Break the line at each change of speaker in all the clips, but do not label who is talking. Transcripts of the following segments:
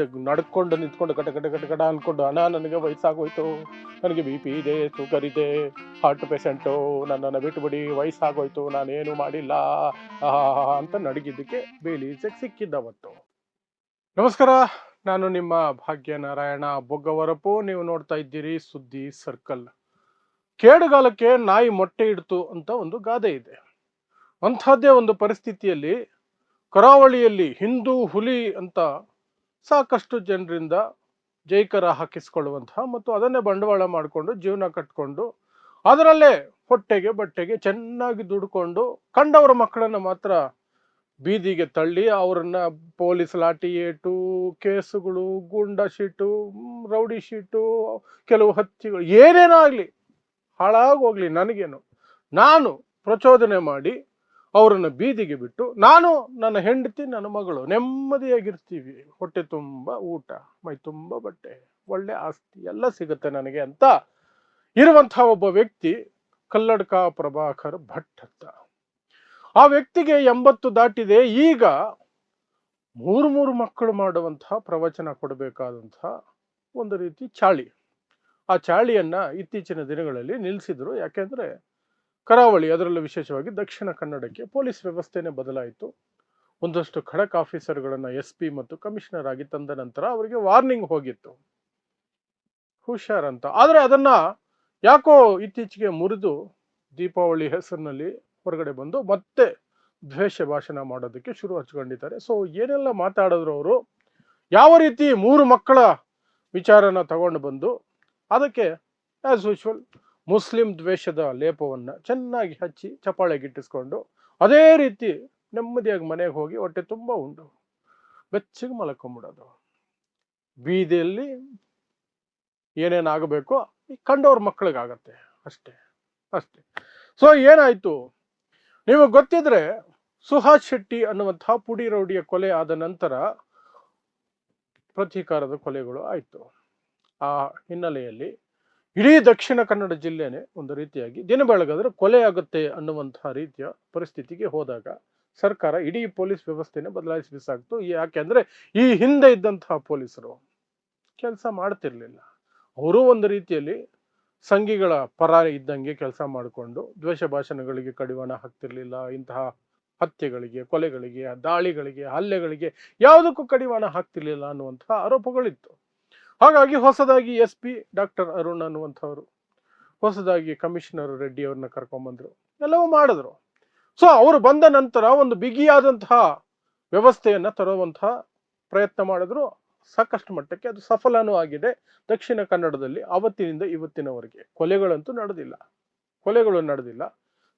ಮುಂದೆ ನಡ್ಕೊಂಡು ನಿಂತ್ಕೊಂಡು ಕಟ ಕಟ ಕಟ ಕಟ ಅನ್ಕೊಂಡು, ಅಣ್ಣ, ನನಗೆ ವಯಸ್ಸಾಗೋಯ್ತು. ನನಗೆ ಬಿ ಪಿ ಇದೆ ಶುಗರ್ ಇದೆ ಹಾರ್ಟ್ ಪೇಷಂಟು ನನ್ನನ್ನು ಬಿಟ್ಟುಬಿಡಿ ವಯಸ್ಸಾಗೋಯ್ತು, ನಾನೇನು ಮಾಡಿಲ್ಲ. ಅಂತ ನಡಗಿದ್ದಕ್ಕೆ ಬೇಲಿ ಸಿಕ್ಕಿದ್ದವತ್ತು ನಮಸ್ಕಾರ, ನಾನು ನಿಮ್ಮ ಭಾಗ್ಯನಾರಾಯಣ ಬೊಗ್ಗವರಪು. ನೀವು ನೋಡ್ತಾ ಇದ್ದೀರಿ ಸುದ್ದಿ ಸರ್ಕಲ್. ಕೇಡುಗಾಲಕ್ಕೆ ನಾಯಿ ಮೊಟ್ಟೆ ಇಡ್ತು ಅಂತ ಒಂದು ಗಾದೆ ಇದೆ. ಅಂಥದ್ದೇ ಒಂದು ಪರಿಸ್ಥಿತಿಯಲ್ಲಿ ಕರಾವಳಿಯಲ್ಲಿ ಹಿಂದೂ ಹುಲಿ ಅಂತ ಸಾಕಷ್ಟು ಜನರಿಂದ ಜೈಕರ ಹಾಕಿಸ್ಕೊಳ್ಳುವಂತಹ ಮತ್ತು ಅದನ್ನೇ ಬಂಡವಾಳ ಮಾಡಿಕೊಂಡು ಜೀವನ ಕಟ್ಕೊಂಡು ಅದರಲ್ಲೇ ಹೊಟ್ಟೆಗೆ ಬಟ್ಟೆಗೆ ಚೆನ್ನಾಗಿ ದುಡ್ಕೊಂಡು ಕಂಡವರ ಮಕ್ಕಳನ್ನ ಮಾತ್ರ ಬೀದಿಗೆ ತಳ್ಳಿ ಅವರನ್ನು ಪೊಲೀಸ್ ಲಾಠಿ ಏಟು, ಕೇಸುಗಳು, ಗುಂಡ ಶೀಟು, ರೌಡಿ ಶೀಟು, ಕೆಲವು ಹತ್ತಿಗಳು ಏನೇನೋ ಆಗಲಿ ಹಾಳಾಗೋಗ್ಲಿ ನನಗೇನು. ನಾನು ಪ್ರಚೋದನೆ ಮಾಡಿ ಅವರನ್ನು ಬೀದಿಗೆ ಬಿಟ್ಟು, ನಾನು ನನ್ನ ಹೆಂಡತಿ, ನನ್ನ ಮಗಳು ನೆಮ್ಮದಿಯಾಗಿರ್ತೀವಿ. ಹೊಟ್ಟೆ ತುಂಬ ಊಟ, ಮೈ ತುಂಬ ಬಟ್ಟೆ, ಒಳ್ಳೆ ಆಸ್ತಿ ಎಲ್ಲ ಸಿಗುತ್ತೆ ನನಗೆ ಅಂತ ಇರುವಂತಹ ಒಬ್ಬ ವ್ಯಕ್ತಿ ಕಲ್ಲಡ್ಕ ಪ್ರಭಾಕರ್ ಭಟ್ ಅಂತ ಆ ವ್ಯಕ್ತಿಗೆ ಎಂಬತ್ತು ದಾಟಿದೆ. ಈಗ ಮೂರು ಮೂರು ಮಕ್ಕಳು ಮಾಡುವಂತಹ ಪ್ರವಚನ ಕೊಡಬೇಕಾದಂತಹ ಒಂದು ರೀತಿ ಚಾಳಿ. ಆ ಚಾಳಿಯನ್ನ ಇತ್ತೀಚಿನ ದಿನಗಳಲ್ಲಿ ನಿಲ್ಲಿಸಿದ್ರು ಯಾಕೆಂದ್ರೆ ಕರಾವಳಿ, ಅದರಲ್ಲೂ ವಿಶೇಷವಾಗಿ ದಕ್ಷಿಣ ಕನ್ನಡಕ್ಕೆ ಪೊಲೀಸ್ ವ್ಯವಸ್ಥೆನೇ ಬದಲಾಯಿತು. ಒಂದಷ್ಟು ಖಡಕ್ ಆಫೀಸರ್ಗಳನ್ನು ಎಸ್ ಪಿ ಮತ್ತು ಕಮಿಷನರ್ ಆಗಿ ತಂದ ನಂತರ ಅವರಿಗೆ ವಾರ್ನಿಂಗ್ ಹೋಗಿತ್ತು. ಹುಷಾರಂತ. ಆದರೆ ಅದನ್ನ ಯಾಕೋ ಇತ್ತೀಚೆಗೆ ಮುರಿದು ದೀಪಾವಳಿ ಹೆಸರಿನಲ್ಲಿ ಹೊರಗಡೆ ಬಂದು ಮತ್ತೆ ದ್ವೇಷ ಭಾಷಣ ಮಾಡೋದಕ್ಕೆ ಶುರು ಹಚ್ಕೊಂಡಿದ್ದಾರೆ. ಸೊ ಏನೆಲ್ಲ ಮಾತಾಡಿದ್ರು ಅವರು? ಯಾವ ರೀತಿ ಮೂರು ಮಕ್ಕಳ ವಿಚಾರನ ತಗೊಂಡು ಬಂದು ಅದಕ್ಕೆ ಆಸ್ ಯೂಶುವಲ್ ಮುಸ್ಲಿಂ ದ್ವೇಷದ ಲೇಪವನ್ನು ಚೆನ್ನಾಗಿ ಹಚ್ಚಿ ಚಪಾಳೆಗಿಟ್ಟಿಸ್ಕೊಂಡು ಅದೇ ರೀತಿ ನೆಮ್ಮದಿಯಾಗಿ ಮನೆಗೆ ಹೋಗಿ ಹೊಟ್ಟೆ ತುಂಬ ಉಂಡು ಬೆಚ್ಚಗೆ ಮಲ್ಕೊಂಬಿಡೋದು. ಬೀದಿಯಲ್ಲಿ ಏನೇನಾಗಬೇಕೋ ಈ ಕಂಡವ್ರ ಮಕ್ಕಳಿಗಾಗತ್ತೆ ಅಷ್ಟೇ ಅಷ್ಟೇ. ಸೊ ಏನಾಯ್ತು? ನಿಮಗೆ ಗೊತ್ತಿದ್ರೆ ಸುಹಾಸ್ ಶೆಟ್ಟಿ ಅನ್ನುವಂತಹ ಪುಡಿ ರೌಡಿಯ ಕೊಲೆ ಆದ ನಂತರ ಪ್ರತೀಕಾರದ ಕೊಲೆಗಳು ಆಯಿತು. ಆ ಹಿನ್ನೆಲೆಯಲ್ಲಿ ಇಡೀ ದಕ್ಷಿಣ ಕನ್ನಡ ಜಿಲ್ಲೆನೇ ಒಂದು ರೀತಿಯಾಗಿ ದಿನ ಬೆಳಗಾದ್ರೆ ಕೊಲೆ ಆಗುತ್ತೆ ಅನ್ನುವಂತಹ ರೀತಿಯ ಪರಿಸ್ಥಿತಿಗೆ ಹೋದಾಗ ಸರ್ಕಾರ ಇಡೀ ಪೊಲೀಸ್ ವ್ಯವಸ್ಥೆನೇ ಬದಲಾಯಿಸಬೇಕಾಗ್ತು ಯಾಕೆಂದ್ರೆ ಈ ಹಿಂದೆ ಇದ್ದಂತಹ ಪೊಲೀಸರು ಕೆಲಸ ಮಾಡ್ತಿರ್ಲಿಲ್ಲ. ಅವರು ಒಂದು ರೀತಿಯಲ್ಲಿ ಸಂಘಿಗಳ ಪರ ಇದ್ದಂಗೆ ಕೆಲಸ ಮಾಡಿಕೊಂಡು ದ್ವೇಷ ಭಾಷಣಗಳಿಗೆ ಕಡಿವಾಣ ಹಾಕ್ತಿರ್ಲಿಲ್ಲ. ಇಂತಹ ಹತ್ಯೆಗಳಿಗೆ, ಕೊಲೆಗಳಿಗೆ, ದಾಳಿಗಳಿಗೆ, ಹಲ್ಲೆಗಳಿಗೆ ಯಾವುದಕ್ಕೂ ಕಡಿವಾಣ ಹಾಕ್ತಿರ್ಲಿಲ್ಲ ಅನ್ನುವಂತಹ ಆರೋಪಗಳಿತ್ತು. ಹಾಗಾಗಿ ಹೊಸದಾಗಿ ಎಸ್ ಪಿ ಡಾಕ್ಟರ್ ಅರುಣ್ ಅನ್ನುವಂಥವ್ರು, ಹೊಸದಾಗಿ ಕಮಿಷನರ್ ರೆಡ್ಡಿ ಅವ್ರನ್ನ ಕರ್ಕೊಂಬಂದರು. ಎಲ್ಲವೂ ಮಾಡಿದ್ರು. ಸೊ ಅವರು ಬಂದ ನಂತರ ಒಂದು ಬಿಗಿಯಾದಂತಹ ವ್ಯವಸ್ಥೆಯನ್ನು ತರುವಂತಹ ಪ್ರಯತ್ನ ಮಾಡಿದ್ರು. ಸಾಕಷ್ಟು ಮಟ್ಟಕ್ಕೆ ಅದು ಸಫಲನೂ ಆಗಿದೆ. ದಕ್ಷಿಣ ಕನ್ನಡದಲ್ಲಿ ಅವತ್ತಿನಿಂದ ಇವತ್ತಿನವರೆಗೆ ಕೊಲೆಗಳಂತೂ ನಡೆದಿಲ್ಲ. ಕೊಲೆಗಳು ನಡೆದಿಲ್ಲ.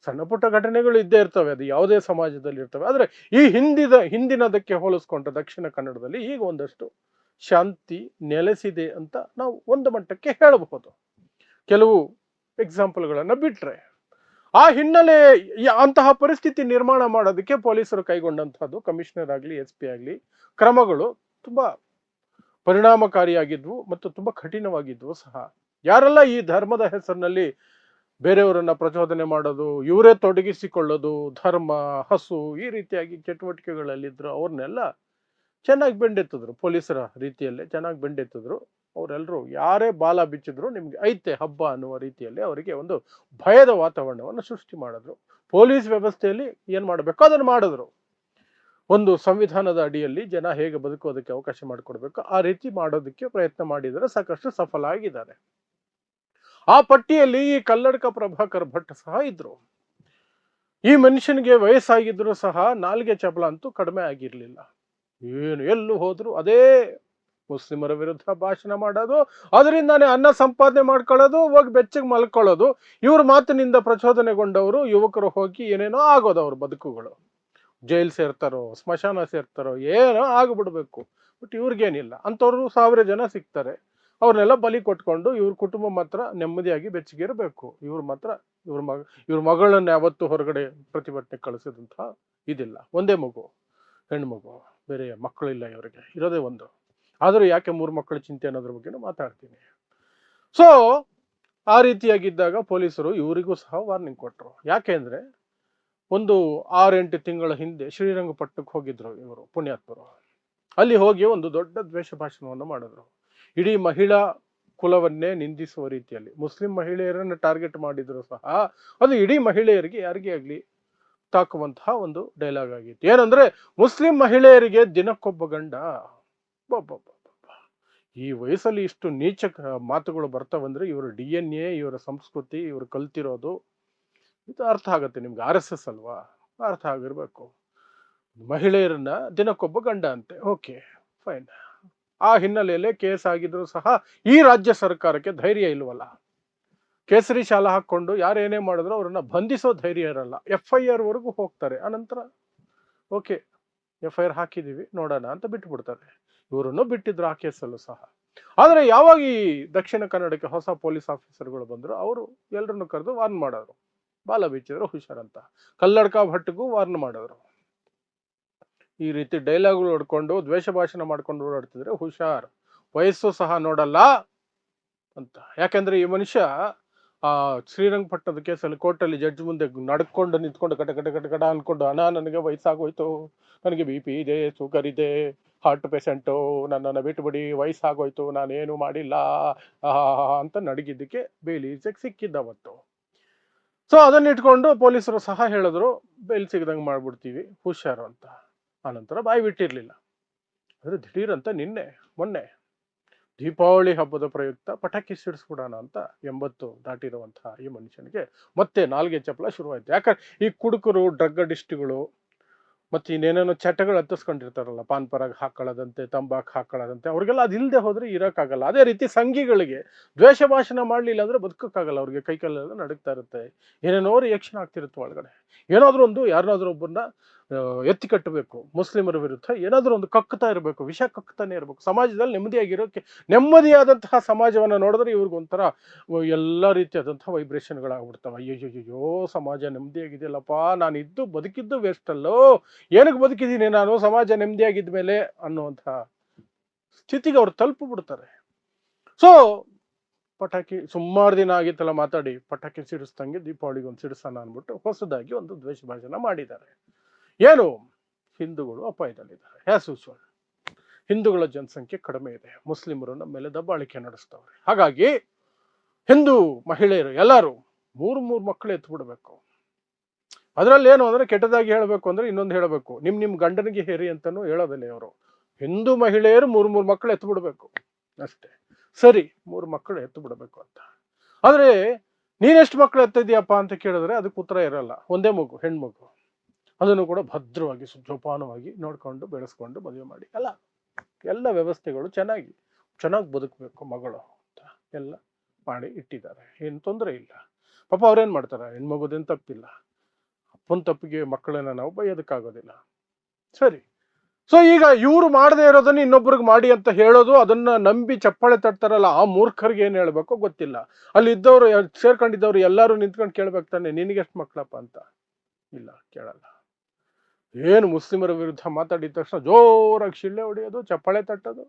ಸಣ್ಣ ಪುಟ್ಟ ಘಟನೆಗಳು ಇದ್ದೇ ಇರ್ತವೆ. ಅದು ಯಾವುದೇ ಸಮಾಜದಲ್ಲಿ ಇರ್ತವೆ ಆದರೆ ಈ ಹಿಂದಿದ, ಹಿಂದಿನದಕ್ಕೆ ಹೋಲಿಸ್ಕೊಂಡ್ರೆ ದಕ್ಷಿಣ ಕನ್ನಡದಲ್ಲಿ ಈಗ ಒಂದಷ್ಟು ಶಾಂತಿ ನೆಲೆಸಿದೆ ಅಂತ ನಾವು ಒಂದು ಮಟ್ಟಕ್ಕೆ ಹೇಳಬಹುದು. ಕೆಲವು ಎಕ್ಸಾಂಪಲ್ಗಳನ್ನು ಬಿಟ್ಟರೆ ಆ ಹಿನ್ನೆಲೆ ಅಂತಹ ಪರಿಸ್ಥಿತಿ ನಿರ್ಮಾಣ ಮಾಡೋದಕ್ಕೆ ಪೊಲೀಸರು ಕೈಗೊಂಡಂತಹದ್ದು ಕಮಿಷನರ್ ಆಗಲಿ ಎಸ್ ಪಿ ಆಗಲಿ, ಕ್ರಮಗಳು ತುಂಬ ಪರಿಣಾಮಕಾರಿಯಾಗಿದ್ವು ಮತ್ತು ತುಂಬ ಕಠಿಣವಾಗಿದ್ವು ಸಹ. ಯಾರೆಲ್ಲ ಈ ಧರ್ಮದ ಹೆಸರಿನಲ್ಲಿ ಬೇರೆಯವರನ್ನ ಪ್ರಚೋದನೆ ಮಾಡೋದು, ಇವರೇ ತೊಡಗಿಸಿಕೊಳ್ಳೋದು, ಧರ್ಮ, ಹಸು ಈ ರೀತಿಯಾಗಿ ಚಟುವಟಿಕೆಗಳಲ್ಲಿದ್ದರು ಅವ್ರನ್ನೆಲ್ಲ ಚೆನ್ನಾಗಿ ಬೆಂಡೆತ್ತಿದ್ರು ಪೊಲೀಸರ ರೀತಿಯಲ್ಲೇ ಚೆನ್ನಾಗಿ ಬೆಂಡೆತ್ತಿದ್ರು. ಅವರೆಲ್ಲರೂ ಯಾರೇ ಬಾಲ ಬಿಚ್ಚಿದ್ರು ನಿಮ್ಗೆ ಐತೆ ಹಬ್ಬ ಅನ್ನುವ ರೀತಿಯಲ್ಲಿ ಅವರಿಗೆ ಒಂದು ಭಯದ ವಾತಾವರಣವನ್ನು ಸೃಷ್ಟಿ ಮಾಡಿದ್ರು. ಪೊಲೀಸ್ ವ್ಯವಸ್ಥೆಯಲ್ಲಿ ಏನು ಮಾಡಬೇಕು? ಅದನ್ನು ಮಾಡಿದ್ರು. ಒಂದು ಸಂವಿಧಾನದ ಅಡಿಯಲ್ಲಿ ಜನ ಹೇಗೆ ಬದುಕೋದಕ್ಕೆ ಅವಕಾಶ ಮಾಡಿಕೊಡ್ಬೇಕು? ಆ ರೀತಿ ಮಾಡೋದಕ್ಕೆ ಪ್ರಯತ್ನ ಮಾಡಿದರೆ ಸಾಕಷ್ಟು ಸಫಲ ಆಗಿದ್ದಾರೆ ಆ ಪಟ್ಟಿಯಲ್ಲಿ ಈ ಕಲ್ಲಡ್ಕ ಪ್ರಭಾಕರ್ ಭಟ್ ಸಹ ಇದ್ರು. ಈ ಮನುಷ್ಯನಿಗೆ ವಯಸ್ಸಾಗಿದ್ರು ಸಹ ನಾಲ್ಗೆ ಚಪಲ ಅಂತೂ ಕಡಿಮೆ ಆಗಿರ್ಲಿಲ್ಲ. ಏನು ಎಲ್ಲೂ ಹೋದ್ರು ಅದೇ ಮುಸ್ಲಿಮರ ವಿರುದ್ಧ ಭಾಷಣ ಮಾಡೋದು, ಅದರಿಂದಾನೇ ಅನ್ನ ಸಂಪಾದನೆ ಮಾಡ್ಕೊಳ್ಳೋದು ಹೋಗಿ ಬೆಚ್ಚಗೆ ಮಲ್ಕೊಳ್ಳೋದು. ಇವ್ರ ಮಾತಿನಿಂದ ಪ್ರಚೋದನೆಗೊಂಡವರು ಯುವಕರು ಹೋಗಿ ಏನೇನೋ ಆಗೋದು ಅವ್ರ ಬದುಕುಗಳು. ಜೈಲ್ ಸೇರ್ತಾರೋ, ಸ್ಮಶಾನ ಸೇರ್ತಾರೋ, ಏನೋ ಆಗ್ಬಿಡ್ಬೇಕು. ಬಟ್ ಇವ್ರಿಗೇನಿಲ್ಲ. ಅಂಥವ್ರು ಸಾವಿರ ಜನ ಸಿಗ್ತಾರೆ. ಅವ್ರನ್ನೆಲ್ಲ ಬಲಿ ಕೊಟ್ಕೊಂಡು ಇವ್ರ ಕುಟುಂಬ ಮಾತ್ರ ನೆಮ್ಮದಿಯಾಗಿ ಬೆಚ್ಚಗೆ ಇರಬೇಕು. ಇವ್ರ ಮಾತ್ರ, ಇವ್ರ ಮಗ, ಇವ್ರ ಮಗಳನ್ನ ಯಾವತ್ತೂ ಹೊರಗಡೆ ಪ್ರತಿಭಟನೆ ಕಳಿಸಿದಂತಹ ಇದಿಲ್ಲ. ಒಂದೇ ಮಗು ಹೆಣ್ಮಗು ಬೇರೆ ಮಕ್ಕಳಿಲ್ಲ ಇವರಿಗೆ. ಇರೋದೇ ಒಂದು. ಆದರೂ ಯಾಕೆ ಮೂರು ಮಕ್ಕಳ ಚಿಂತೆ ಅನ್ನೋದ್ರ ಬಗ್ಗೆನೂ ಮಾತಾಡ್ತೀನಿ. ಸೊ ಆ ರೀತಿಯಾಗಿದ್ದಾಗ ಪೊಲೀಸರು ಇವರಿಗೂ ಸಹ ವಾರ್ನಿಂಗ್ ಕೊಟ್ಟರು ಯಾಕೆಂದ್ರೆ ಒಂದು ಆರೆಂಟು ತಿಂಗಳ ಹಿಂದೆ ಶ್ರೀರಂಗಪಟ್ಟಣಕ್ಕೆ ಹೋಗಿದ್ರು ಇವರು, ಪುಣ್ಯಾತ್ಮರು. ಅಲ್ಲಿ ಹೋಗಿ ಒಂದು ದೊಡ್ಡ ದ್ವೇಷ ಭಾಷಣವನ್ನು ಮಾಡಿದ್ರು. ಇಡೀ ಮಹಿಳಾ ಕುಲವನ್ನೇ ನಿಂದಿಸುವ ರೀತಿಯಲ್ಲಿ. ಮುಸ್ಲಿಂ ಮಹಿಳೆಯರನ್ನು ಟಾರ್ಗೆಟ್ ಮಾಡಿದ್ರು ಸಹ. ಅದು ಇಡೀ ಮಹಿಳೆಯರಿಗೆ ಯಾರಿಗೇ ಆಗಲಿ ತಾಕುವಂತಹ ಒಂದು ಡೈಲಾಗ್ ಆಗಿತ್ತು. ಏನಂದ್ರೆ ಮುಸ್ಲಿಂ ಮಹಿಳೆಯರಿಗೆ ದಿನಕ್ಕೊಬ್ಬ ಗಂಡ. ಈ ವಯಸ್ಸಲ್ಲಿ ಇಷ್ಟು ನೀಚ ಮಾತುಗಳು ಬರ್ತಾವಂದ್ರೆ ಇವರ ಡಿ ಎನ್ ಎ, ಇವರ ಸಂಸ್ಕೃತಿ, ಇವರು ಕಲ್ತಿರೋದು ಇದು ಅರ್ಥ ಆಗುತ್ತೆ ನಿಮ್ಗೆ. ಆರ್ ಎಸ್ ಎಸ್ ಅಲ್ವಾ? ಅರ್ಥ ಆಗಿರ್ಬೇಕು. ಮಹಿಳೆಯರನ್ನ ದಿನಕ್ಕೊಬ್ಬ ಗಂಡ ಅಂತೆ. Okay, fine. ಆ ಹಿನ್ನೆಲೆಯಲ್ಲೇ ಕೇಸ್ ಆಗಿದ್ರು ಸಹ ಈ ರಾಜ್ಯ ಸರ್ಕಾರಕ್ಕೆ ಧೈರ್ಯ ಇಲ್ವಲ್ಲ? ಕೇಸರಿ ಶಾಲ ಹಾಕೊಂಡು ಯಾರೇನೇ ಮಾಡಿದ್ರು ಅವ್ರನ್ನ ಬಂಧಿಸೋ ಧೈರ್ಯ ಇರಲ್ಲ. ಎಫ್ ಐ ಆರ್ ವರೆಗೂ ಹೋಗ್ತಾರೆ. ಆನಂತರ ಓಕೆ ಎಫ್ ಐ ಆರ್ ಹಾಕಿದೀವಿ, ನೋಡೋಣ ಅಂತ ಬಿಟ್ಬಿಡ್ತಾರೆ. ಇವರನ್ನು ಬಿಟ್ಟಿದ್ರು ಆ ಕೇಸಲ್ಲೂ ಸಹ. ಆದರೆ ಯಾವಾಗ ಈ ದಕ್ಷಿಣ ಕನ್ನಡಕ್ಕೆ ಹೊಸ ಪೊಲೀಸ್ ಆಫೀಸರ್ಗಳು ಬಂದ್ರು, ಅವರು ಎಲ್ಲರನ್ನು ಕರೆದು ವಾರ್ನ್ ಮಾಡೋರು. ಬಾಲ ಬಿಚ್ಚಿದ್ರು ಹುಷಾರಂತ. ಕಲ್ಲಡ್ಕ ಭಟ್ಗೂ ವಾರ್ನ್ ಮಾಡಿದ್ರು ಈ ರೀತಿ ಡೈಲಾಗ್ಗಳು ಹೊಡ್ಕೊಂಡು, ದ್ವೇಷ ಭಾಷಣ ಮಾಡ್ಕೊಂಡು ಓಡಾಡ್ತಿದ್ರೆ ಹುಷಾರ್. ವಯಸ್ಸು ಸಹ ನೋಡಲ್ಲ ಅಂತ. ಯಾಕಂದ್ರೆ ಈ ಮನುಷ್ಯ ಆ ಶ್ರೀರಂಗಪಟ್ಟಣದ ಕೇಸಲ್ಲಿ ಕೋರ್ಟಲ್ಲಿ ಜಡ್ಜ್ ಮುಂದೆ ನಡ್ಕೊಂಡು ನಿಂತ್ಕೊಂಡು ಕಟ ಕಟ ಕಟ ಕಟ ಅನ್ಕೊಂಡು, ಅಣ್ಣ, ನನಗೆ ವಯಸ್ಸಾಗೋಯ್ತು. ನನಗೆ ಬಿ ಪಿ ಇದೆ ಶುಗರ್ ಇದೆ ಹಾರ್ಟ್ ಪೇಷಂಟು ನನ್ನನ್ನು ಬಿಟ್ಬಿಡಿ ವಯಸ್ಸಾಗೋಯ್ತು, ನಾನೇನು ಮಾಡಿಲ್ಲ. ಅಂತ ನಡಗಿದ್ದಕ್ಕೆ ಬೇಲಿ ಸಿಕ್ಕಿದ್ದ ಅವತ್ತು. ಸೊ ಅದನ್ನ ಇಟ್ಕೊಂಡು ಪೊಲೀಸರು ಸಹ ಹೇಳಿದ್ರು ಬೇಲಿ ಸಿಗದಂಗೆ ಮಾಡ್ಬಿಡ್ತೀವಿ, ಹುಷಾರು ಅಂತ. ಆನಂತರ ಬಾಯಿ ಬಿಟ್ಟಿರಲಿಲ್ಲ. ಆದರೆ ದಿಢೀರಂತ ನಿನ್ನೆ, ಮೊನ್ನೆ. ದೀಪಾವಳಿ ಹಬ್ಬದ ಪ್ರಯುಕ್ತ ಪಟಾಕಿ ಸಿಡಿಸ್ಬಿಡೋಣ ಅಂತ ಎಂಬತ್ತು ದಾಟಿರುವಂತಹ ಈ ಮನುಷ್ಯನಿಗೆ ಮತ್ತೆ ನಾಲ್ಗೆ ಚಪ್ಪಲ ಶುರುವಾಯಿತು. ಯಾಕಂದ್ರೆ ಈ ಕುಡುಕರು, ಡ್ರಗ್ ಅಡಿಸ್ಟ್ಗಳು ಮತ್ತು ಇನ್ನೇನೇನೋ ಚಟಗಳು ಹತ್ತಿಸ್ಕೊಂಡಿರ್ತಾರಲ್ಲ, ಪಾನ್ ಪರಾಗ್ ಹಾಕೊಳ್ಳೋದಂತೆ, ತಂಬಾಕು ಹಾಕೊಳ್ಳೋದಂತೆ, ಅವ್ರಿಗೆಲ್ಲ ಅದಿಲ್ಲದೆ ಹೋದರೆ ಇರೋಕ್ಕಾಗಲ್ಲ. ಅದೇ ರೀತಿ ಸಂಘಿಗಳಿಗೆ ದ್ವೇಷ ಭಾಷಣ ಮಾಡಲಿಲ್ಲ ಅಂದರೆ ಬದುಕೋಕ್ಕಾಗಲ್ಲ, ಅವ್ರಿಗೆ ಕೈ ಕಾಲೆಲ್ಲ ನಡುಗ್ತಾ ಇರುತ್ತೆ. ಏನೇನೋ ರಿಯಾಕ್ಷನ್ ಆಗ್ತಿರುತ್ತೆ ಒಳಗಡೆ. ಏನಾದ್ರೂ ಒಂದು, ಯಾರನ್ನಾದ್ರೂ ಒಬ್ಬರನ್ನ ಎತ್ತಿ ಕಟ್ಟಬೇಕು. ಮುಸ್ಲಿಮರ ವಿರುದ್ಧ ಏನಾದರೂ ಒಂದು ಕಕ್ಕುತ್ತಾ ಇರಬೇಕು, ವಿಷ ಕಕ್ಕುತ್ತಾನೆ ಇರಬೇಕು. ಸಮಾಜದಲ್ಲಿ ನೆಮ್ಮದಿಯಾಗಿರೋಕ್ಕೆ ನೆಮ್ಮದಿಯಾದಂತಹ ಸಮಾಜವನ್ನು ನೋಡಿದ್ರೆ ಇವ್ರಿಗೊಂಥರ ಎಲ್ಲ ರೀತಿಯಾದಂತಹ ವೈಬ್ರೇಷನ್ಗಳಾಗ್ಬಿಡ್ತಾವೆ ಅಯ್ಯೋ ಸಮಾಜ ನೆಮ್ಮದಿಯಾಗಿದೆಯಲ್ಲಪ್ಪ ನಾನು ಇದ್ದು ಬದುಕಿದ್ದು ವೇಸ್ಟಲ್ಲೋ ಏನಕ್ಕೆ ಬದುಕಿದ್ದೀನಿ ನಾನು, ಸಮಾಜ ನೆಮ್ಮದಿಯಾಗಿದ್ದ ಮೇಲೆ ಅನ್ನುವಂತಹ ಸ್ಥಿತಿಗೆ ಅವ್ರು ತಲುಪಿಬಿಡ್ತಾರೆ. ಸೊ ಪಟಾಕಿ ಸುಮಾರು ದಿನ ಆಗಿತ್ತಲ್ಲ ಮಾತಾಡಿ, ಪಟಾಕಿ ಸಿಡಿಸ್ದಂಗೆ ದೀಪಾವಳಿಗೆ ಒಂದು ಸಿಡಿಸೋಣ ಅಂದ್ಬಿಟ್ಟು ಹೊಸದಾಗಿ ಒಂದು ದ್ವೇಷ ಭಾಷಣ ಮಾಡಿದ್ದಾರೆ. ಏನು? ಹಿಂದೂಗಳು ಅಪಾಯದಲ್ಲಿದ್ದಾರೆ. ಹ್ಯಾಸ್ ಯೂಶುವಲ್ ಹಿಂದೂಗಳ ಜನಸಂಖ್ಯೆ ಕಡಿಮೆ ಇದೆ. ಮುಸ್ಲಿಮರು ನಮ್ಮ ಮೇಲೆ ದಬ್ಬಾಳಿಕೆ ನಡೆಸ್ತವ್ರೆ. ಹಾಗಾಗಿ ಹಿಂದೂ ಮಹಿಳೆಯರು ಎಲ್ಲರೂ ಮೂರು ಮೂರು ಮಕ್ಕಳು ಎತ್ತು ಬಿಡಬೇಕು. ಅದರಲ್ಲಿ ಏನು ಅಂದ್ರೆ ಕೆಟ್ಟದಾಗಿ ಹೇಳಬೇಕು ಅಂದ್ರೆ ಇನ್ನೊಂದು ಹೇಳಬೇಕು. ನಿಮ್ ನಿಮ್ ಗಂಡನಿಗೆ ಹೇರಿ ಅಂತಾನು ಹೇಳೋದಿಲ್ಲ ಅವರು ಹಿಂದೂ ಮಹಿಳೆಯರು ಮೂರು ಮೂರು ಮಕ್ಕಳು ಎತ್ತು ಬಿಡಬೇಕು. ಅಷ್ಟೇ. ಸರಿ, ಮೂರು ಮಕ್ಕಳು ಎತ್ತು ಬಿಡಬೇಕು ಅಂತ. ಆದ್ರೆ ನೀನೆಷ್ಟು ಮಕ್ಕಳು ಎತ್ತಿದ್ಯಪ್ಪ ಅಂತ ಕೇಳಿದ್ರೆ ಅದಕ್ಕೆ ಉತ್ತರ ಇರಲ್ಲ. ಒಂದೇ ಮಗು, ಹೆಣ್ಮಗು. ಅದನ್ನು ಕೂಡ ಭದ್ರವಾಗಿ ಜೋಪಾನವಾಗಿ ನೋಡ್ಕೊಂಡು, ಬೆಳೆಸ್ಕೊಂಡು ಮದುವೆ ಮಾಡಿ. ಅಲ್ಲ, ಎಲ್ಲ ವ್ಯವಸ್ಥೆಗಳು ಚೆನ್ನಾಗಿ ಚೆನ್ನಾಗಿ ಬದುಕಬೇಕು ಮಗಳು ಅಂತ ಎಲ್ಲ ಮಾಡಿ ಇಟ್ಟಿದ್ದಾರೆ. ಏನು ತೊಂದರೆ ಇಲ್ಲ. ಪಾಪ ಅವ್ರೇನು ಮಾಡ್ತಾರೆ? ಹೆಣ್ಮಗುದೇನು ತಪ್ಪಿಲ್ಲ. ಅಪ್ಪನ ತಪ್ಪಿಗೆ ಮಕ್ಕಳನ್ನ ನಾವು ಬೈಯೋದಕ್ಕಾಗೋದಿಲ್ಲ. ಸರಿ. ಸೊ ಈಗ ಇವರು ಮಾಡದೇ ಇರೋದನ್ನ ಇನ್ನೊಬ್ರಿಗೆ ಮಾಡಿ ಅಂತ ಹೇಳೋದು, ಅದನ್ನ ನಂಬಿ ಚಪ್ಪಾಳೆ ತಟ್ತಾರಲ್ಲ, ಆ ಮೂರ್ಖರಿಗೆ ಏನು ಹೇಳ್ಬೇಕೋ ಗೊತ್ತಿಲ್ಲ. ಅಲ್ಲಿ ಇದ್ದವ್ರು ಸೇರ್ಕೊಂಡಿದ್ದವ್ರು ಎಲ್ಲರೂ ನಿಂತ್ಕೊಂಡು ಕೇಳ್ಬೇಕು ತಾನೆ, ನಿನಗೆಷ್ಟು ಮಕ್ಕಳಪ್ಪ ಅಂತ. ಇಲ್ಲ, ಕೇಳಲ್ಲ. ಏನು ಮುಸ್ಲಿಮರ ವಿರುದ್ಧ ಮಾತಾಡಿದ ತಕ್ಷಣ ಜೋರಾಗಿ ಶಿಳ್ಳೆ ಹೊಡೆಯೋದು, ಚಪ್ಪಾಳೆ ತಟ್ಟೋದು.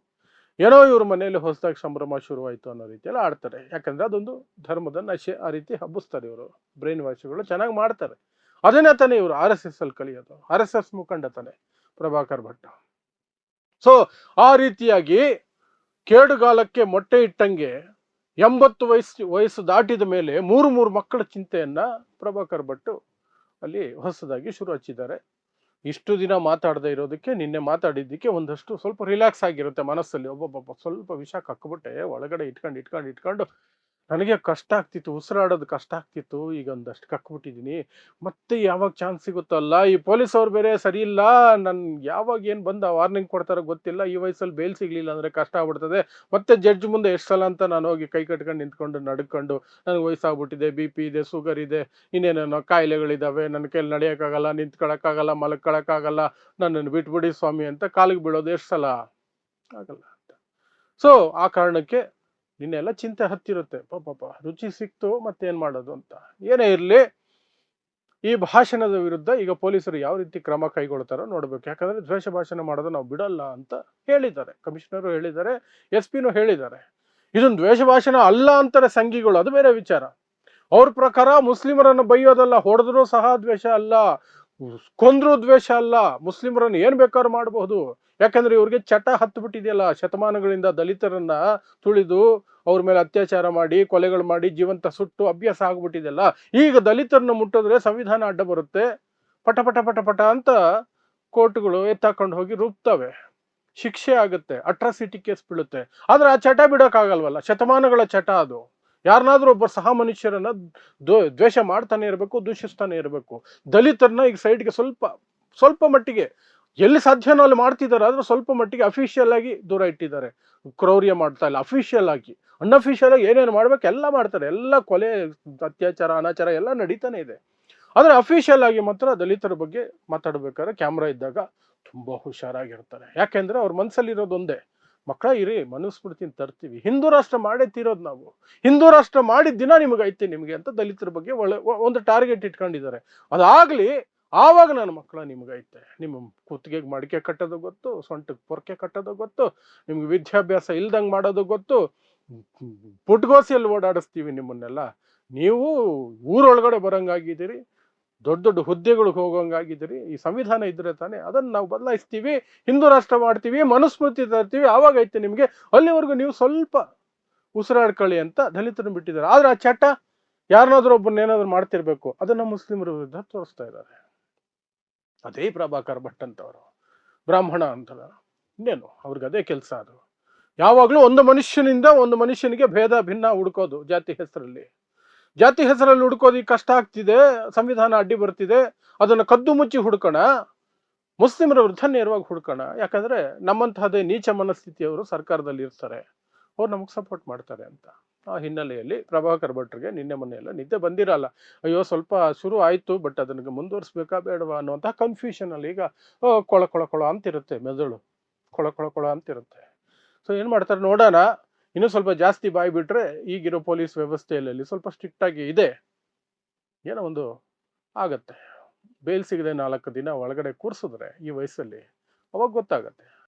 ಏನೋ ಇವ್ರ ಮನೆಯಲ್ಲಿ ಹೊಸದಾಗಿ ಸಂಭ್ರಮ ಶುರುವಾಯಿತು ಅನ್ನೋ ರೀತಿಯಲ್ಲಿ ಆಡ್ತಾರೆ. ಯಾಕಂದ್ರೆ ಅದೊಂದು ಧರ್ಮದ ನಶೆ ಆ ರೀತಿ ಹಬ್ಬಿಸ್ತಾರೆ ಇವರು. ಬ್ರೈನ್ ವಾಶ್ಗಳು ಚೆನ್ನಾಗಿ ಮಾಡ್ತಾರೆ. ಅದನ್ನೇ ತಾನೇ ಇವರು ಆರ್ ಎಸ್ ಎಸ್ ಅಲ್ಲಿ ಕಲಿಯೋದು. ಆರ್ ಎಸ್ ಎಸ್ ಮುಖಂಡ ತಾನೆ ಪ್ರಭಾಕರ್ ಭಟ್. ಸೊ ಆ ರೀತಿಯಾಗಿ ಕೇಡುಗಾಲಕ್ಕೆ ಮೊಟ್ಟೆ ಇಟ್ಟಂಗೆ ಎಂಬತ್ತು ವಯಸ್ಸು ವಯಸ್ಸು ದಾಟಿದ ಮೇಲೆ ಮೂರು ಮೂರು ಮಕ್ಕಳ ಚಿಂತೆಯನ್ನ ಪ್ರಭಾಕರ್ ಭಟ್ಟು ಅಲ್ಲಿ ಹೊಸದಾಗಿ ಶುರು ಹಚ್ಚಿದ್ದಾರೆ ಇಷ್ಟು ದಿನ ಮಾತಾಡದೇ ಇರೋದಕ್ಕೆ ನಿನ್ನೆ ಮಾತಾಡಿದ್ದಕ್ಕೆ ಒಂದಷ್ಟು ಸ್ವಲ್ಪ ರಿಲ್ಯಾಕ್ಸ್ ಆಗಿರುತ್ತೆ ಮನಸ್ಸಲ್ಲಿ. ಒಬ್ಬೊಬ್ಬ ಸ್ವಲ್ಪ ವಿಷ ಕಕ್ಬಿಟ್ಟೆ, ಒಳಗಡೆ ಇಟ್ಕೊಂಡು ಇಟ್ಕೊಂಡು ಇಟ್ಕೊಂಡು ನನಗೆ ಕಷ್ಟ ಆಗ್ತಿತ್ತು, ಉಸಿರಾಡೋದು ಕಷ್ಟ ಆಗ್ತಿತ್ತು, ಈಗ ಒಂದಷ್ಟು ಕಕ್ಬಿಟ್ಟಿದ್ದೀನಿ. ಮತ್ತೆ ಯಾವಾಗ ಚಾನ್ಸ್ ಸಿಗುತ್ತಲ್ಲ ಈ ಪೊಲೀಸ್ ಅವ್ರು ಬೇರೆ ಸರಿ ಇಲ್ಲ, ನನ್ ಯಾವಾಗ ಏನು ಬಂದ ವಾರ್ನಿಂಗ್ ಕೊಡ್ತಾರೋ ಗೊತ್ತಿಲ್ಲ, ಈ ವಯಸ್ಸಲ್ಲಿ ಬೇಲ್ ಸಿಗಲಿಲ್ಲ ಅಂದ್ರೆ ಕಷ್ಟ ಆಗ್ಬಿಡ್ತದೆ. ಮತ್ತೆ ಜಡ್ಜ್ ಮುಂದೆ ಎಷ್ಟು ಸಲ ಅಂತ ನಾನು ಹೋಗಿ ಕೈ ಕಟ್ಕೊಂಡು ನಿಂತ್ಕೊಂಡು ನಡ್ಕೊಂಡು, ನನಗೆ ವಯಸ್ಸಾಗ್ಬಿಟ್ಟಿದೆ ಬಿ ಪಿ ಇದೆ ಶುಗರ್ ಇದೆ, ಇನ್ನೇನೇನೋ ಕಾಯಿಲೆಗಳಿದ್ದಾವೆ ನನ್ನ ಕೈಲಿ ನಡೆಯೋಕ್ಕಾಗಲ್ಲ, ನಿಂತ್ಕೊಳಕ್ಕಾಗಲ್ಲ ಮಲಕ್ಕೊಳಕ್ಕಾಗಲ್ಲ ನನ್ನನ್ನು ಬಿಟ್ಬಿಡಿ ಸ್ವಾಮಿ ಅಂತ ಕಾಲಿಗೆ ಬೀಳೋದು ಎಷ್ಟು ಸಲ? ಆಗಲ್ಲ ಅಂತ. ಸೊ ಆ ಕಾರಣಕ್ಕೆ ನಿನ್ನೆಲ್ಲ ಚಿಂತೆ ಹತ್ತಿರುತ್ತೆ. ಪಾಪ ರುಚಿ ಸಿಕ್ತು, ಮತ್ತೇನು ಮಾಡೋದು ಅಂತ. ಏನೇ ಇರಲಿ, ಈ ಭಾಷಣದ ವಿರುದ್ಧ ಈಗ ಪೊಲೀಸರು ಯಾವ ರೀತಿ ಕ್ರಮ ಕೈಗೊಳ್ತಾರೋ ನೋಡ್ಬೇಕು. ಯಾಕಂದ್ರೆ ದ್ವೇಷ ಭಾಷಣ ಮಾಡೋದು ನಾವು ಬಿಡಲ್ಲ ಅಂತ ಹೇಳಿದ್ದಾರೆ. ಕಮಿಷನರು ಹೇಳಿದ್ದಾರೆ ಎಸ್ ಪಿನು ಹೇಳಿದ್ದಾರೆ. ಇದೊಂದು ದ್ವೇಷ ಭಾಷಣ ಅಲ್ಲ ಅಂತಾರೆ ಸಂಘಿಗಳು, ಅದು ಬೇರೆ ವಿಚಾರ. ಅವ್ರ ಪ್ರಕಾರ ಮುಸ್ಲಿಮರನ್ನು ಬೈಯೋದಲ್ಲ, ಹೊಡೆದ್ರು ಸಹ ದ್ವೇಷ ಅಲ್ಲ. ಕೊಂದ್ರು ದ್ವೇಷ ಅಲ್ಲ, ಮುಸ್ಲಿಮರನ್ನು ಏನ್ ಬೇಕಾದ್ರು ಮಾಡಬಹುದು. ಯಾಕಂದ್ರೆ ಇವ್ರಿಗೆ ಚಟ ಹತ್ತು ಬಿಟ್ಟಿದೆಯಲ್ಲ ಶತಮಾನಗಳಿಂದ ದಲಿತರನ್ನ ತುಳಿದು ಅವ್ರ ಮೇಲೆ ಅತ್ಯಾಚಾರ ಮಾಡಿ, ಕೊಲೆಗಳು ಮಾಡಿ, ಜೀವಂತ ಸುಟ್ಟು ಅಭ್ಯಾಸ ಆಗ್ಬಿಟ್ಟಿದೆಯಲ್ಲ ಈಗ ದಲಿತರನ್ನ ಮುಟ್ಟಿದ್ರೆ ಸಂವಿಧಾನ ಅಡ್ಡ ಬರುತ್ತೆ. ಪಟ ಪಟ ಪಟ ಪಟ ಅಂತ ಕೋರ್ಟ್ಗಳು ಎತ್ತಾಕೊಂಡು ಹೋಗಿ ರೂಪ್ತವೆ ಶಿಕ್ಷೆ ಆಗುತ್ತೆ, ಅಟ್ರಾಸಿಟಿ ಕೇಸ್ ಬೀಳುತ್ತೆ. ಆದ್ರೆ ಆ ಚಟ ಬಿಡೋಕ್ಕಾಗಲ್ವಲ್ಲ, ಶತಮಾನಗಳ ಚಟ ಅದು. ಯಾರನ್ನಾದ್ರೂ ಒಬ್ಬ ಸಹ ಮನುಷ್ಯರನ್ನ ದ್ವ- ದ್ವೇಷ ಮಾಡ್ತಾನೆ ಇರಬೇಕು, ದೂಷಿಸ್ತಾನೆ ಇರಬೇಕು. ದಲಿತರನ್ನ ಈಗ ಸೈಡ್ಗೆ ಸ್ವಲ್ಪ ಸ್ವಲ್ಪ ಮಟ್ಟಿಗೆ ಎಲ್ಲಿ ಸಾಧ್ಯನೋ ಅಲ್ಲಿ ಮಾಡ್ತಿದ್ದಾರೆ, ಆದ್ರೆ ಸ್ವಲ್ಪ ಮಟ್ಟಿಗೆ ಅಫಿಷಿಯಲ್ ಆಗಿ ದೂರ ಇಟ್ಟಿದ್ದಾರೆ. ಕ್ರೌರ್ಯ ಮಾಡ್ತಾ ಇಲ್ಲ ಅಫಿಷಿಯಲ್ ಆಗಿ. ಅನ್ಅಫಿಷಿಯಲ್ ಆಗಿ ಏನೇನು ಮಾಡ್ಬೇಕು, ಎಲ್ಲ ಮಾಡ್ತಾರೆ. ಎಲ್ಲ ಕೊಲೆ, ಅತ್ಯಾಚಾರ, ಅನಾಚಾರ ಎಲ್ಲ ನಡೀತಾನೆ ಇದೆ. ಆದ್ರೆ ಅಫಿಷಿಯಲ್ ಆಗಿ ಮಾತ್ರ ದಲಿತರ ಬಗ್ಗೆ ಮಾತಾಡ್ಬೇಕಾದ್ರೆ ಕ್ಯಾಮ್ರಾ ಇದ್ದಾಗ ತುಂಬಾ ಹುಷಾರಾಗಿರ್ತಾರೆ. ಯಾಕೆಂದ್ರೆ ಅವ್ರ ಮನ್ಸಲ್ಲಿರೋದು ಒಂದೇ ಮಕ್ಕಳ ಇರಿ ಮನುಸ್ಮೃತಿನ ತರ್ತೀವಿ. ಹಿಂದೂ ರಾಷ್ಟ್ರ ಮಾಡೇ ತೀರೋದು ನಾವು. ಹಿಂದೂ ರಾಷ್ಟ್ರ ಮಾಡಿದ ದಿನ ನಿಮಗೆ ಐತೆ ನಿಮಗೆ ಅಂತ ದಲಿತರ ಬಗ್ಗೆ ಒಳ್ಳೆ ಒಂದು ಟಾರ್ಗೆಟ್ ಇಟ್ಕೊಂಡಿದ್ದಾರೆ. ಅದಾಗ್ಲಿ ಆವಾಗ ನನ್ನ ಮಕ್ಕಳ ನಿಮ್ಗೈತೆ ನಿಮ್ಮ ಕುತ್ತಿಗೆಗೆ ಮಡಿಕೆ ಕಟ್ಟೋದು ಗೊತ್ತು, ಸೊಂಟಕ್ಕೆ ಪೊರ್ಕೆ ಕಟ್ಟೋದು ಗೊತ್ತು, ನಿಮ್ಗೆ ವಿದ್ಯಾಭ್ಯಾಸ ಇಲ್ದಂಗೆ ಮಾಡೋದು ಗೊತ್ತು. ಪುಟ್ಗೋಸಿಯಲ್ಲಿ ಓಡಾಡಿಸ್ತೀವಿ ನಿಮ್ಮನ್ನೆಲ್ಲ. ನೀವು ಊರೊಳಗಡೆ ಬರಂಗಾಗಿದ್ದೀರಿ ದೊಡ್ಡ ದೊಡ್ಡ ಹುದ್ದೆಗಳಿಗೆ ಹೋಗೋಂಗಾಗಿದ್ದೀರಿ, ಈ ಸಂವಿಧಾನ ಇದ್ರೆ ತಾನೇ ಅದನ್ನು ನಾವು ಬದಲಾಯಿಸ್ತೀವಿ, ಹಿಂದೂ ರಾಷ್ಟ್ರ ಮಾಡ್ತೀವಿ ಮನುಸ್ಮೃತಿ ತರ್ತೀವಿ, ಆವಾಗ ಐತೆ ನಿಮಗೆ, ಅಲ್ಲಿವರೆಗೂ ನೀವು ಸ್ವಲ್ಪ ಉಸಿರಾಡ್ಕೊಳ್ಳಿ ಅಂತ ದಲಿತರನ್ನು ಬಿಟ್ಟಿದ್ದಾರೆ. ಆದ್ರೆ ಆ ಚಟ ಯಾರನ್ನಾದ್ರೂ ಒಬ್ಬನ ಏನಾದ್ರು ಮಾಡ್ತಿರ್ಬೇಕು, ಅದನ್ನ ಮುಸ್ಲಿಮರ ವಿರುದ್ಧ ತೋರಿಸ್ತಾ ಇದ್ದಾರೆ. ಅದೇ ಪ್ರಭಾಕರ್ ಭಟ್ ಅಂತವರು, ಬ್ರಾಹ್ಮಣ ಅಂತ ಇನ್ನೇನು, ಅವ್ರಿಗೆ ಅದೇ ಕೆಲಸ ಅದು. ಯಾವಾಗಲೂ ಒಂದು ಮನುಷ್ಯನಿಂದ ಒಂದು ಮನುಷ್ಯನಿಗೆ ಭೇದ ಭಿನ್ನ ಹುಡ್ಕೋದು ಜಾತಿ ಹೆಸರಲ್ಲಿ. ಜಾತಿ ಹೆಸರಲ್ಲಿ ಹುಡುಕೋದಿಕ್ಕೆ ಕಷ್ಟ ಆಗ್ತಿದೆ, ಸಂವಿಧಾನ ಅಡ್ಡಿ ಬರ್ತಿದೆ, ಅದನ್ನು ಕದ್ದು ಮುಚ್ಚಿ ಹುಡ್ಕೋಣ, ಮುಸ್ಲಿಮರ ವಿರುದ್ಧ ನೇರವಾಗಿ ಹುಡ್ಕೋಣ. ಯಾಕಂದ್ರೆ ನಮ್ಮಂತಹದೇ ನೀಚ ಮನಸ್ಥಿತಿಯವರು ಸರ್ಕಾರದಲ್ಲಿ ಇರ್ತಾರೆ. ಅವ್ರು ನಮಗೆ ಸಪೋರ್ಟ್ ಮಾಡ್ತಾರೆ ಅಂತ. ಆ ಹಿನ್ನೆಲೆಯಲ್ಲಿ ಪ್ರಭಾಕರ್ ಭಟ್ರಿಗೆ ನಿನ್ನೆ ಮೊನ್ನೆ ಎಲ್ಲ ನಿದ್ದೆ ಬಂದಿರಲ್ಲ. ಅಯ್ಯೋ, ಸ್ವಲ್ಪ ಶುರು ಆಯಿತು ಬಟ್ ಅದನ್ನ ಮುಂದುವರಿಸ್ಬೇಕಾ ಬೇಡವಾ ಅನ್ನುವಂತಹ ಕನ್ಫ್ಯೂಷನ್ ಅಲ್ಲಿ ಈಗ ಕೊಳ ಕೊಳ ಕೊಳ ಅಂತಿರುತ್ತೆ ಮೆದುಳು. ಕೊಳ ಕೊಳ ಕೊಳ ಅಂತಿರುತ್ತೆ. ಸೊ ಏನು ಮಾಡ್ತಾರೆ ನೋಡೋಣ. ಇನ್ನೂ ಸ್ವಲ್ಪ ಜಾಸ್ತಿ ಬಾಯಿ ಬಿಟ್ರೆ ಈಗಿರೋ ಪೊಲೀಸ್ ವ್ಯವಸ್ಥೆಯಲ್ಲಿ ಸ್ವಲ್ಪ ಸ್ಟ್ರಿಕ್ಟ್ ಆಗಿ ಇದೆ. ಏನೋ ಒಂದು ಆಗತ್ತೆ. ಬೇಲ್ ಸಿಗದೆ ನಾಲ್ಕು ದಿನ ಒಳಗಡೆ ಕೂರಿಸಿದ್ರೆ ಈ ವಯಸ್ಸಲ್ಲಿ ಅವಾಗ ಗೊತ್ತಾಗತ್ತೆ.